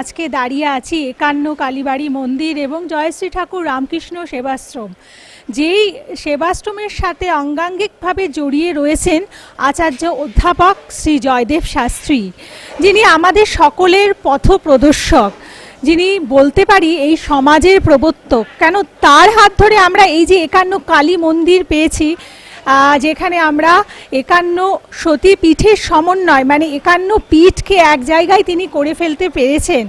আজকে দাঁড়িয়ে আছি একান্ন কালীবাড়ি মন্দির এবং জয়শ্রী ঠাকুর রামকৃষ্ণ সেবাশ্রম। যেই সেবাশ্রমের সাথে অঙ্গাঙ্গিকভাবে জড়িয়ে রয়েছেন আচার্য অধ্যাপক শ্রী জয়দেব শাস্ত্রী, যিনি আমাদের সকলের পথপ্রদর্শক যিনি বলতে পারি এই সমাজের প্রবর্তক। কেন তার হাত ধরে আমরা এই যে একান্ন কালী মন্দির পেয়েছি যেখানে আমরা একান্ন সতী পীঠের সমন্বয় মানে একান্ন পীঠকে এক জায়গায় তিনি করে ফেলতে পেরেছেন।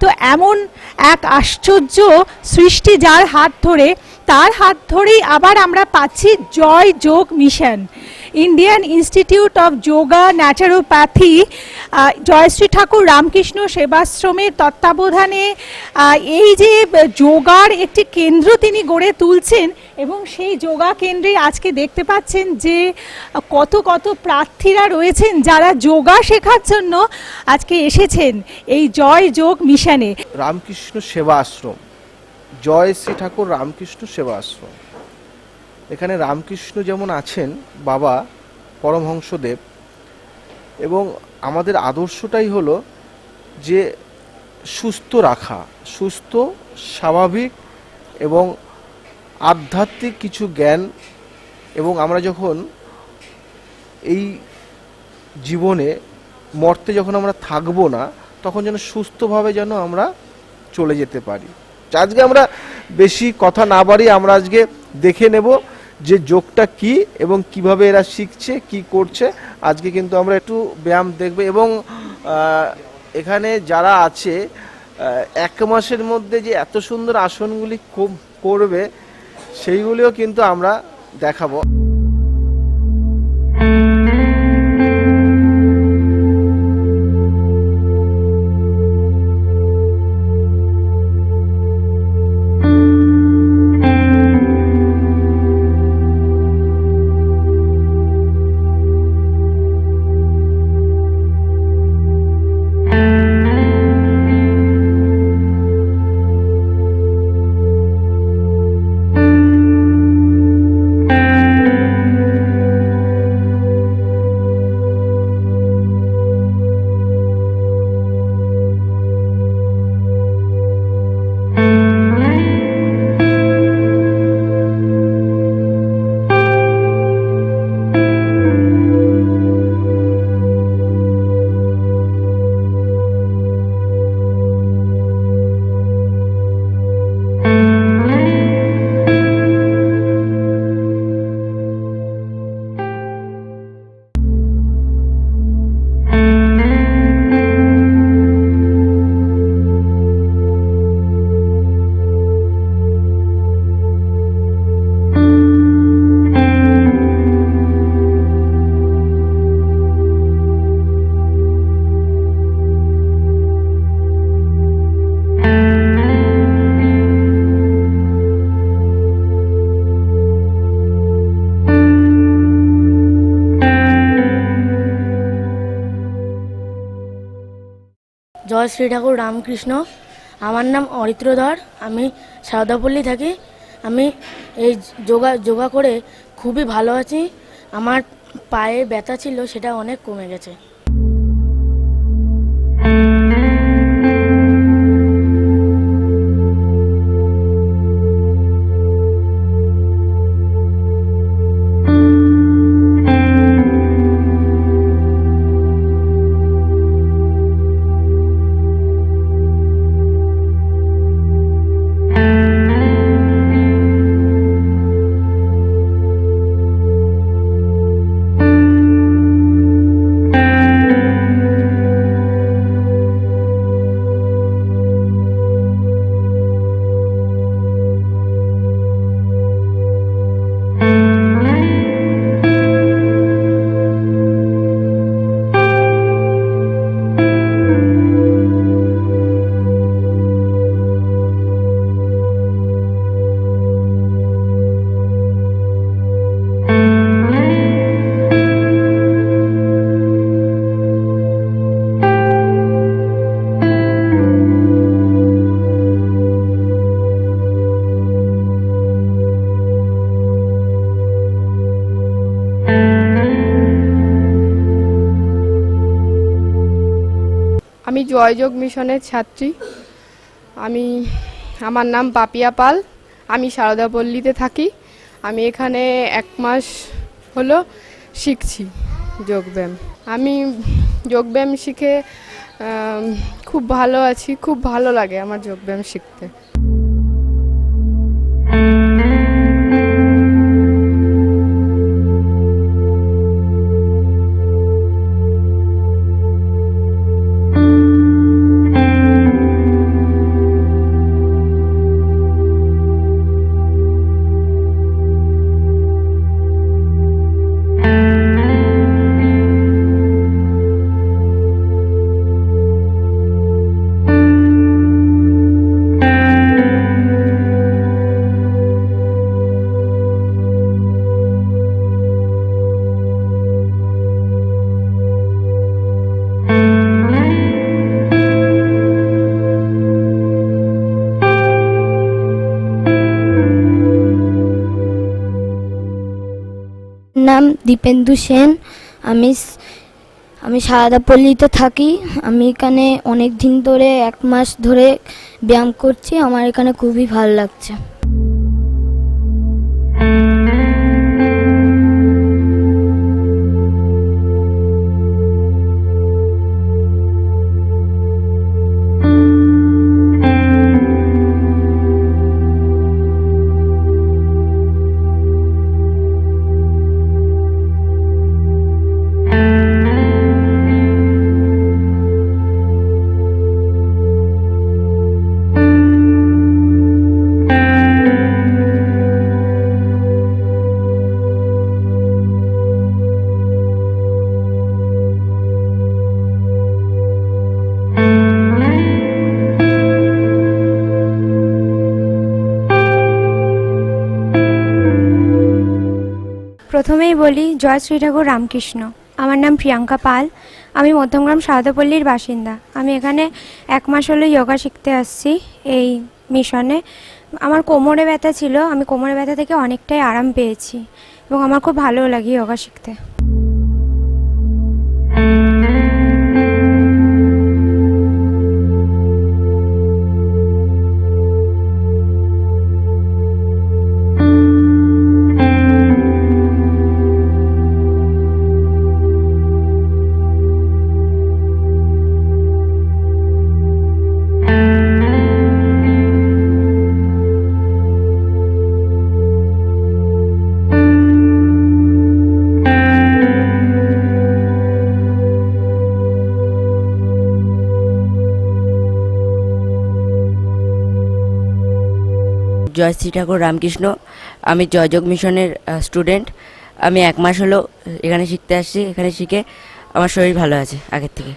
তো এমন এক আশ্চর্য সৃষ্টি যার হাত ধরে, তার হাত ধরেই আবার আমরা পাচ্ছি Joy Yog mission. Indian institute of yoga naturopathy Jayashree Thakur Ramakrishna সেবাশ্রমের তত্ত্বাবধানে এই যে যোগার একটি কেন্দ্র তিনি গড়ে তুলছেন এবং সেই যোগা কেন্দ্রে আজকে দেখতে পাচ্ছেন যে কত কত প্রার্থীরা রয়েছেন যারা যোগা শেখার জন্য আজকে এসেছেন এই জয় যোগ মিশনে। রামকৃষ্ণ সেবা আশ্রম জয় শ্রী ঠাকুর রামকৃষ্ণ সেবা আশ্রম এখানে রামকৃষ্ণ যেমন আছেন, বাবা পরমহংসদেব, এবং আমাদের আদর্শটাই হলো যে সুস্থ রাখা, সুস্থ, স্বাভাবিক এবং আধ্যাত্মিক কিছু জ্ঞান এবং আমরা যখন এই জীবনে মর্তে যখন আমরা থাকব না, তখন যেন সুস্থভাবে যেন আমরা চলে যেতে পারি। আজকে আমরা বেশি কথা না বাড়িয়ে আমরা আজকে দেখে নেব যে যোগটা কি এবং কীভাবে এরা শিখছে, কি করছে, আজকে কিন্তু আমরা একটু ব্যায়াম দেখব এবং এখানে যারা আছে এক মাসের মধ্যে যে এত সুন্দর আসনগুলি করবে, সেইগুলিও কিন্তু আমরা দেখাবো। জয় শ্রী ঠাকুর রামকৃষ্ণ। আমার নাম অরিত্রধর, আমি সারদাপল্লী থাকি। আমি এই যোগা যোগা করে খুবই ভালো আছি। আমার পায়ে ব্যথা ছিল, সেটা অনেক কমে গেছে। জয়যোগ মিশনের ছাত্রী। আমি, আমার নাম পাপিয়া পাল। আমি সারদাপল্লীতে থাকি। আমি এখানে এক মাস হলো শিখছি যোগব্যায়াম আমি যোগব্যায়াম শিখে খুব ভালো আছি। খুব ভালো লাগে আমার যোগব্যায়াম শিখতে। দীপেন্দু সেন। আমি আমি সারাদাপল্লিতে থাকি। আমি এখানে অনেক দিন ধরে, এক মাস ধরে ব্যায়াম করছি। আমার এখানে খুবই ভালো লাগছে। প্রথমেই বলি, জয় শ্রী ঠাকুর রামকৃষ্ণ। আমার নাম প্রিয়াঙ্কা পাল। আমি মধ্যমগ্রাম সারদাপল্লীর বাসিন্দা। আমি এখানে এক মাস হলো যোগা শিখতে আসছি এই মিশনে। আমার কোমরে ব্যথা ছিল। আমি কোমরে ব্যথা থেকে অনেকটাই আরাম পেয়েছি এবং আমার খুব ভালো লাগে যোগা শিখতে। জয় শ্রী ঠাকুর রামকৃষ্ণ। আমি জয়যোগ মিশনের স্টুডেন্ট আমি এক মাস হলো এখানে শিখতে আসছি, এখানে শিখে আমার শরীর ভালো আছে আগের থেকে।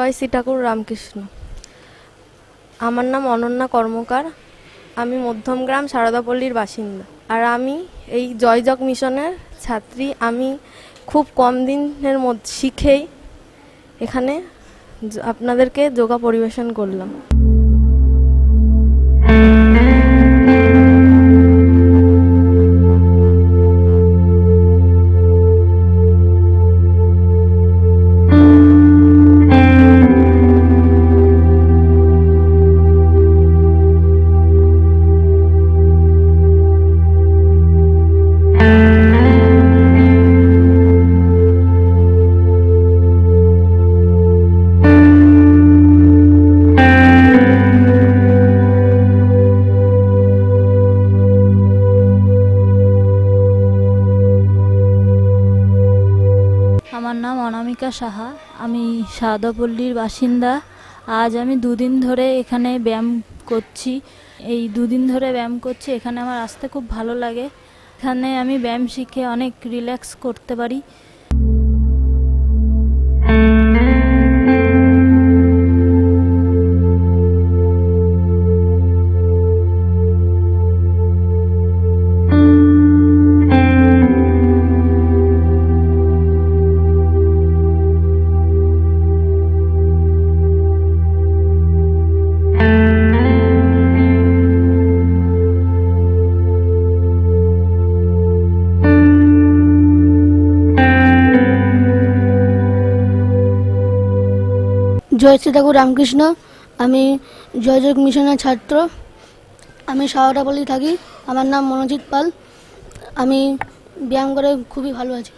জয় শ্রী ঠাকুর রামকৃষ্ণ। আমার নাম অনন্যা কর্মকার, আমি মধ্যমগ্রাম সারদাপল্লীর বাসিন্দা। আর আমি এই জয়জগ মিশনের ছাত্রী। আমি খুব কম দিনের মধ্যে শিখেই এখানে আপনাদেরকে যোগা পরিবেশন করলাম। অনামিকা সাহা, আমি সারদাপল্লীর বাসিন্দা। আজ আমি দুদিন ধরে এখানে ব্যায়াম করছি। এই দুদিন ধরে ব্যায়াম করছি, এখানে আমার আসতে খুব ভালো লাগে। এখানে আমি ব্যায়াম শিখে অনেক রিল্যাক্স করতে পারি। জয়শ্রী ঠাকুর রামকৃষ্ণ। আমি জয়যোগ মিশনের ছাত্র। আমি সাওয়াটাপল্লি থাকি। আমার নাম মনোজিৎ পাল। আমি ব্যায়াম করে খুবই ভালো আছি।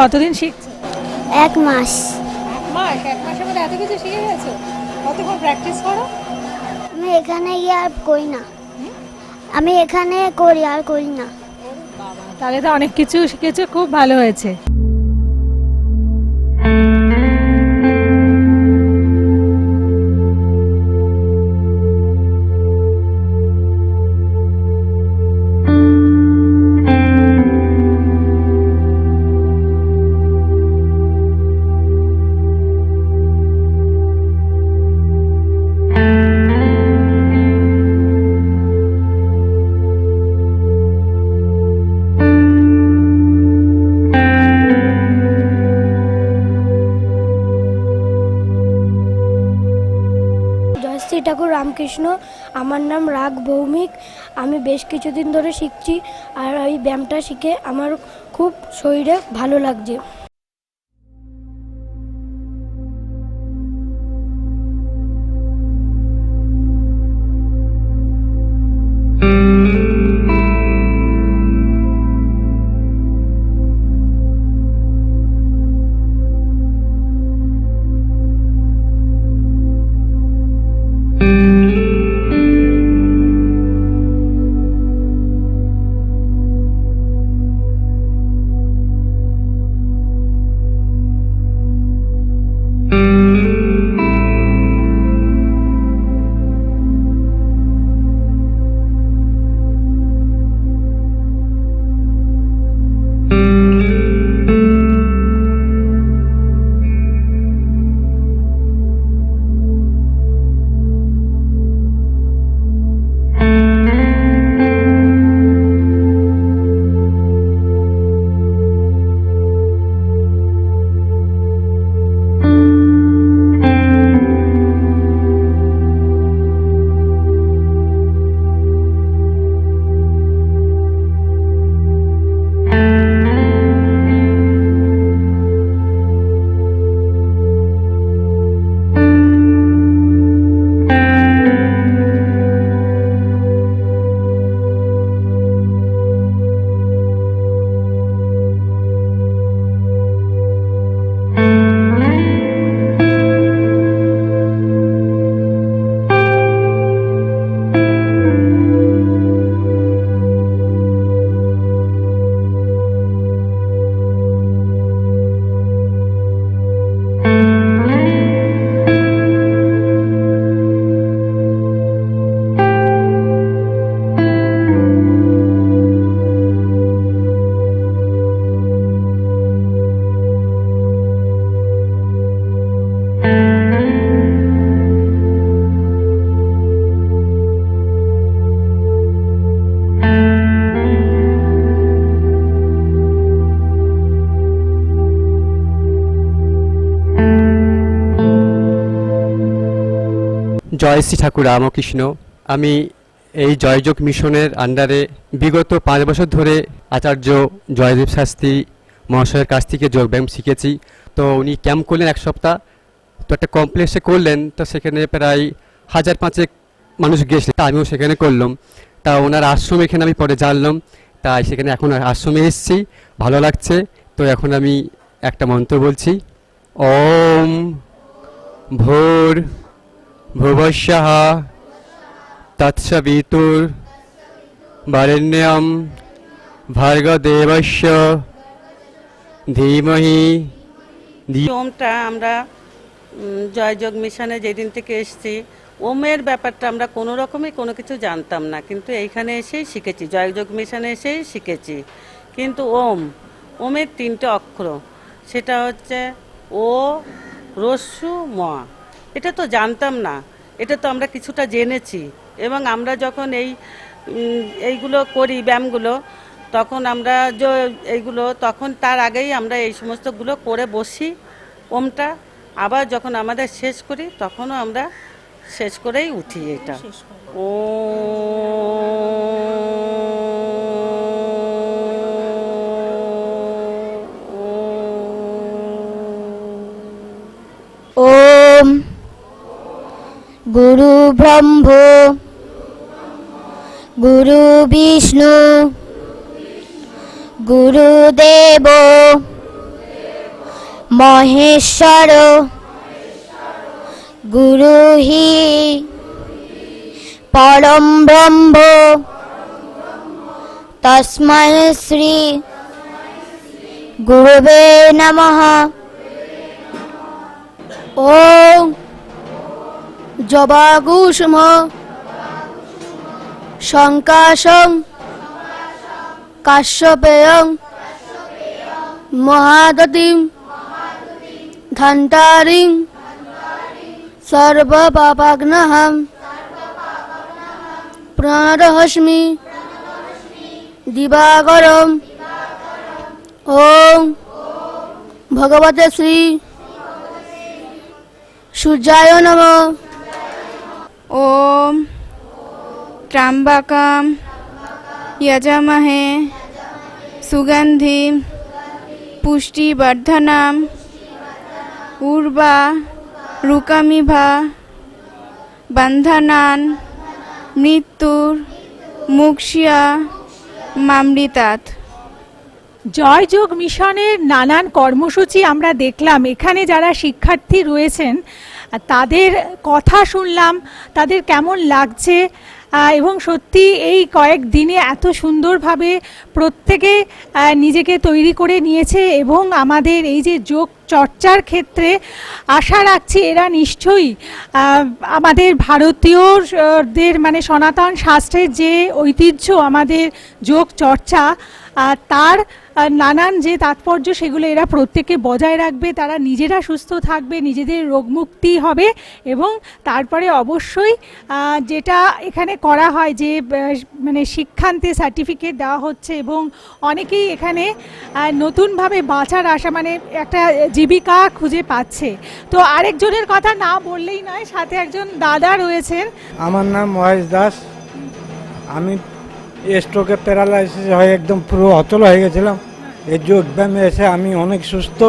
কতদিন শিখছো এক মাস। এক মাস? এক মাসের মধ্যে এত কিছু শিখে গেছো? কতক্ষণ প্র্যাকটিস করো? আমি এখানে গিয়ে আর করি না। আমি এখানে করি আর করি না। তাহলে তো অনেক কিছু শিখেছো খুব ভালো হয়েছে। রামকৃষ্ণ আমার নাম রাগ ভৌমিক, আমি বেশ কিছুদিন ধরে শিখছি আর এই ব্যায়ামটা শিখে আমার খুব শরীরে ভালো লাগছে। জয় শ্রী ঠাকুর, রামকৃষ্ণ। আমি এই জয়যোগ মিশনের আন্ডারে বিগত পাঁচ বছর ধরে আচার্য জয়দেব শাস্ত্রী মহাশয়ের কাছ থেকে যোগব্যায়াম শিখেছি। তো উনি ক্যাম্প করলেন এক সপ্তাহ। তো একটা কমপ্লেক্সে করলেন, তো সেখানে প্রায় হাজার পাঁচেক মানুষ গেছে। তা আমিও সেখানে করলাম। তা ওনার আশ্রম এখানে আমি পরে জানলাম। তাই সেখানে এখন আশ্রমে এসেছি। ভালো লাগছে। তো এখন আমি একটা মন্ত্র বলছি। ওম ভোর ভুবস্যः তৎসবিতুর বরেণ্যম ধীমহি ওমটা আমরা জয়যোগ মিশনে যেদিন থেকে এসেছি, ওমের ব্যাপারটা আমরা কোনো রকমই কোনো কিছু জানতাম না, কিন্তু এইখানে এসেই শিখেছি, জয়যোগ মিশনে এসেই শিখেছি। কিন্তু ওম, ওমের তিনটে অক্ষর, সেটা হচ্ছে ও, রস্যু, ম। এটা তো জানতাম না। এটা তো আমরা কিছুটা জেনেছি। এবং আমরা যখন এই এইগুলো করি ব্যায়ামগুলো তখন আমরা যে এইগুলো তখন তার আগেই আমরা এই সমস্তগুলো করে বসি ওমটা। আবার যখন আমাদের শেষ করি তখনও আমরা শেষ করেই উঠি এটা। ও ওম। গুরু ব্রহ্ম, গুরু বিষ্ণু গুরুদেব মহেশ্বর, গুরু হি, পরম ব্রহ্ম, তস্মৈ শ্রী গুরুবে নমঃ। ওম জবাগুষ্ম শঙ্কাশং কাশ্যপেয়ং মহাদতিম ঘণ্টারিং সর্বপাপাগ্নহম প্রাণরহস্মি দিবাগরম ওম ভগবতে শ্রী সূর্যায় নম। ওম ত্রাম্বাকাম যজামহে সুগন্ধি পুষ্টিবর্ধনাম উর্বা রুকামিভা বন্ধনান মৃত্যুর মুক্ষিয়া মামৃতাত। জয় যোগ মিশনের নানান কর্মসূচি আমরা দেখলাম। এখানে যারা শিক্ষার্থী রয়েছেন তাদের কথা শুনলাম, তাদের কেমন লাগছে এবং সত্যি এই কয়েক দিনে এত সুন্দরভাবে প্রত্যেকে নিজেকে তৈরি করে নিয়েছে এবং আমাদের এই যে যোগ চর্চার ক্ষেত্রে আশা রাখছি এরা নিশ্চয়ই আমাদের ভারতীয়দের মানে সনাতন শাস্ত্রের যে ঐতিহ্য আমাদের যোগ চর্চা তার নানান যে তাৎপর্য সেগুলো এরা প্রত্যেকে বজায় রাখবে, তারা নিজেরা সুস্থ থাকবে, নিজেদের রোগমুক্তি হবে এবং তারপরে অবশ্যই যেটা এখানে করা হয় যে মানে শিক্ষান্তে সার্টিফিকেট দেওয়া হচ্ছে এবং অনেকেই এখানে নতুনভাবে বাঁচার আশা মানে একটা জীবিকা খুঁজে পাচ্ছে। তো আরেকজনের কথা না বললেই নয়, সাথে একজন দাদা রয়েছেন। আমার নাম মহেশ দাস। আমি স্ট্রোকে প্যারালাইসিস হয়ে একদম পুরো অচল হয়ে গেছিলাম। এই যোগ ব্যায়ামে এসে আমি অনেক সুস্থ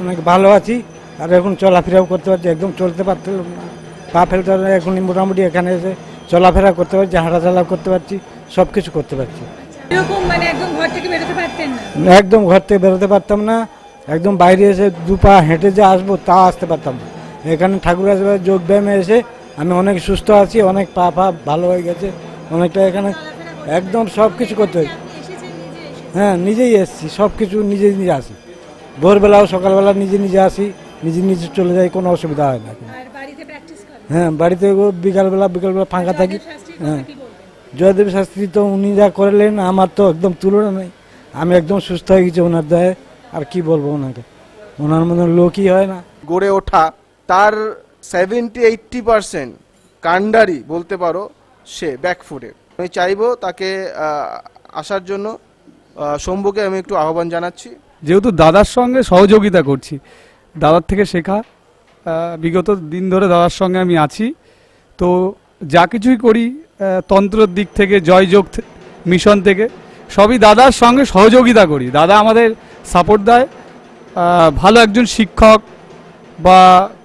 অনেক ভালো আছি। আর এখন চলাফেরাও করতে পারছি একদম চলতে পারছিলাম না। পা ফেলতে এখন মোটামুটি এখানে এসে চলাফেরা করতে পারছি হাঁটাচলা করতে পারছি সব কিছু করতে পারছি। মানে একদম ঘর থেকে বেরোতে পারতেন না? একদম ঘর থেকে বেরোতে পারতাম না একদম বাইরে এসে দু পা হেঁটে যে আসব তা আসতে পারতাম এখানে ঠাকুর আসবে যোগ ব্যায়ামে এসে আমি অনেক সুস্থ আছি অনেক পা ফা ভালো হয়ে গেছে অনেকটা এখানে একদম সব কিছু করতে হয়। হ্যাঁ নিজেই এসছি সব কিছু নিজে নিজে আসি। ভোরবেলাও সকালবেলা নিজে নিজে আসি নিজে নিজে চলে যাই কোনো অসুবিধা হয় না। আর বাড়িতে প্র্যাকটিস করেন? হ্যাঁ বাড়িতে বিকালবেলা বিকালবেলা ফাঁকা থাকি। হ্যাঁ। জয়দেব শাস্ত্রী তো উনি যা করলেন আমার তো একদম তুলনা নেই। আমি একদম সুস্থ হয়ে গেছি ওনার দয়ে আর কি বলব ওনাকে? ওনার মতো লোকই হয় না। গড়ে ওঠা তার সেভেন্টি এইট্টি পারসেন্ট কাণ্ডারি বলতে পারো সে ব্যাকফুটে আমি চাইব তাকে আসার জন্য শম্ভুকে আমি একটু আহ্বান জানাচ্ছি। যেহেতু দাদার সঙ্গে সহযোগিতা করছি, দাদার থেকে শেখা বিগত দিন ধরে দাদার সঙ্গে আমি আছি। তো যা কিছুই করি তন্ত্রের দিক থেকে জয়যোগ মিশন থেকে, সবই দাদার সঙ্গে সহযোগিতা করি। দাদা আমাদের সাপোর্ট দেয়। ভালো একজন শিক্ষক বা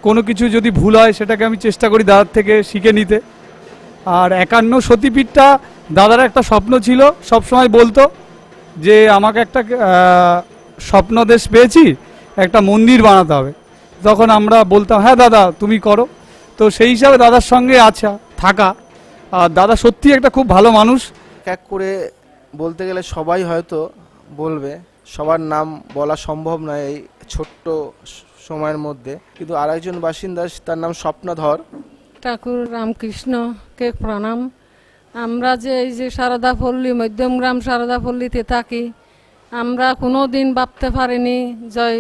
কোনো কিছু যদি ভুল হয়, সেটাকে আমি চেষ্টা করি দাদার থেকে শিখে নিতে। আর একান্ন সতীপীঠটা দাদার একটা স্বপ্ন ছিল, সব সময় বলতো যে আমাকে একটা স্বপ্নদেশ পেয়েছি, একটা মন্দির বানাতে হবে। তখন আমরা বলতাম হ্যাঁ দাদা, তুমি করো। তো সেই হিসাবে দাদার সঙ্গে আছা, থাকা। আর দাদা সত্যি একটা খুব ভালো মানুষ। এক এক করে বলতে গেলে সবাই হয়তো বলবে, সবার নাম বলা সম্ভব নয় এই ছোট্ট সময়ের মধ্যে। কিন্তু আরেকজন বাসিন্দা, তার নাম স্বপ্নধর। ঠাকুর রামকৃষ্ণকে প্রণাম। আমরা যে এই যে সারদাপল্লী মধ্যমগ্রাম সারদাপল্লীতে থাকি, আমরা কোনো দিন ভাবতে পারিনি, জয়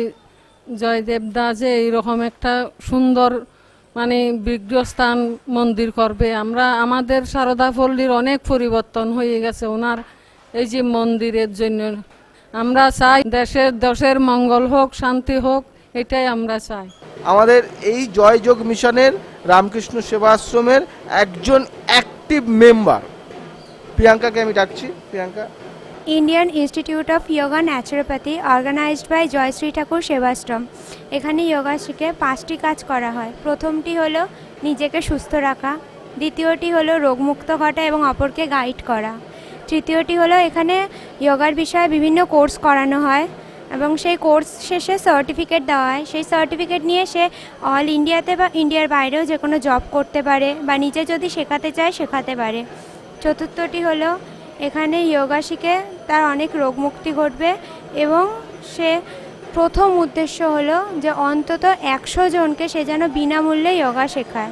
জয়দেবদা যে এইরকম একটা সুন্দর মানে বিগ্রহস্থান মন্দির করবে। আমরা, আমাদের সারদা পল্লীর অনেক পরিবর্তন হয়ে গেছে ওনার এই যে মন্দিরের জন্য। আমরা চাই দেশের দেশের মঙ্গল হোক, শান্তি হোক এটাই আমরা চাই। আমাদের এই জয়যোগ মিশনের রামকৃষ্ণ সেবাশ্রমের একজন অ্যাক্টিভ মেম্বার প্রিয়াঙ্কাকে আমি ডাকছি। Priyanka. Indian institute of yoga naturopathy organised by Jayashree Thakur Sevashram. এখানে যোগা শিখে পাঁচটি কাজ করা হয়। প্রথমটি হলো নিজেকে সুস্থ রাখা দ্বিতীয়টি হলো রোগমুক্ত ঘটা এবং অপরকে গাইড করা। তৃতীয়টি হলো এখানে যোগার বিষয়ে বিভিন্ন কোর্স করানো হয়। এবং সেই কোর্স শেষে সার্টিফিকেট দেওয়া হয় সেই সার্টিফিকেট নিয়ে সে অল ইন্ডিয়াতে বা ইন্ডিয়ার বাইরেও যে কোনো জব করতে পারে বা নিজে যদি শেখাতে চায়, শেখাতে পারে। চতুর্থটি হলো, এখানে যোগা শিখে তার অনেক রোগমুক্তি ঘটবে এবং সে প্রথম উদ্দেশ্য হলো যে অন্তত একশো জনকে সে যেন বিনামূল্যে যোগা শেখায়।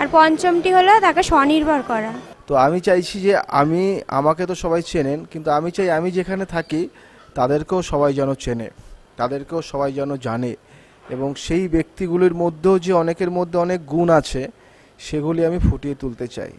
আর পঞ্চমটি হলো তাকে স্বনির্ভর করা। তো আমি চাইছি যে আমি, আমাকে তো সবাই চেনেন, কিন্তু আমি চাই আমি যেখানে থাকি তাদেরকেও সবাই যেন চেনে, তাদেরকেও সবাই যেন জানে এবং সেই ব্যক্তিগুলির মধ্যেও যে অনেকের মধ্যে অনেক গুণ আছে, সেগুলি আমি ফুটিয়ে তুলতে চাই।